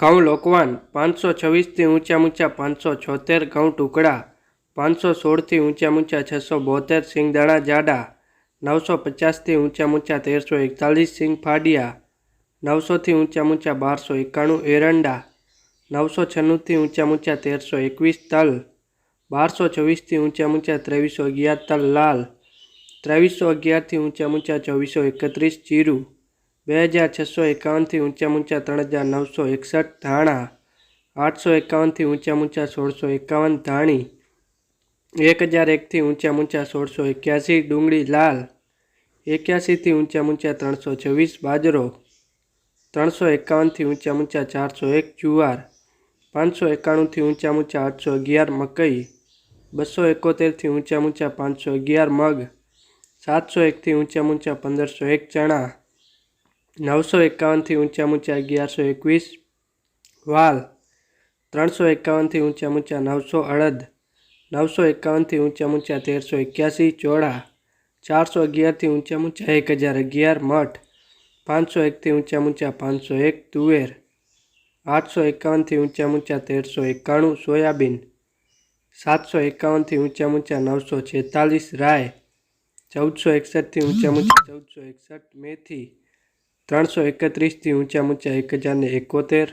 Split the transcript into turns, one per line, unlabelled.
ઘઉં લોકવાન, પાંચસો છવ્વીસથી ઊંચા ઊંચા પાંચસો છોતેર ઘઉં ટુકડા, પાંચસો સોળથી ઊંચા ઊંચા છસો બોતેર સિંગદાણા જાડા, નવસો પચાસથી ઊંચા ઊંચા તેરસો એકતાલીસ સિંગ ફાડિયા, નવસોથી ઊંચા ઊંચા બારસો એકાણું એરંડા, નવસો છન્નુંથી ઊંચા ઊંચા તેરસો એકવીસ તલ, બારસો છવ્વીસથી ઊંચા ઊંચા ત્રેવીસો અગિયાર તલ લાલ, ત્રેવીસો અગિયારથી ઊંચા ઊંચા ચોવીસો એકત્રીસ જીરું બે હજાર છસો એકાવનથી ઊંચા ઊંચા ત્રણ હજાર નવસો એકસઠ ધાણા, આઠસો એકાવનથી ઊંચા ઊંચા સોળસો એકાવન ધાણી, એક હજાર એકથી ઊંચા ઊંચા સોળસો એક્યાસી ડુંગળી લાલ, એક્યાસીથી ઊંચા ઊંચા ત્રણસો છવ્વીસ બાજરો, ત્રણસો એકાવનથી ઊંચા ઊંચા ચારસો એક જુવાર, પાંચસો એકાણુંથી ઊંચા ઊંચા આઠસો અગિયાર મકઈ, બસો એકોતેરથી ઊંચા ઊંચા પાંચસો અગિયાર મગ, સાતસો એકથી ઊંચા ઊંચા પંદરસો એક ચણા નવસો એકાવનથી ઊંચા ઊંચા અગિયારસો એકવીસ. વાલ, ત્રણસો એકાવનથી ઊંચા ઊંચા નવસો અડદ. નવસો એકાવનથી ઊંચા ઊંચા તેરસો એક્યાસી. ચોળા, ચારસો અગિયારથી ઊંચા ઊંચા એક હજાર અગિયાર. મઠ, પાંચસો એકથી ઊંચા ઊંચા પાંચસો એક. તુવેર, આઠસો એકાવનથી ઊંચા ઊંચા તેરસો એકાણું. સોયાબીન, સાતસો એકાવનથી ઊંચા ઊંચા નવસો છેતાલીસ. રાય, ચૌદસો એકસઠથી ઊંચા ઊંચા ચૌદસો એકસઠ. મેથી ત્રણસો એકત્રીસથી ઊંચા ઊંચા એક હજારને એકોતેર.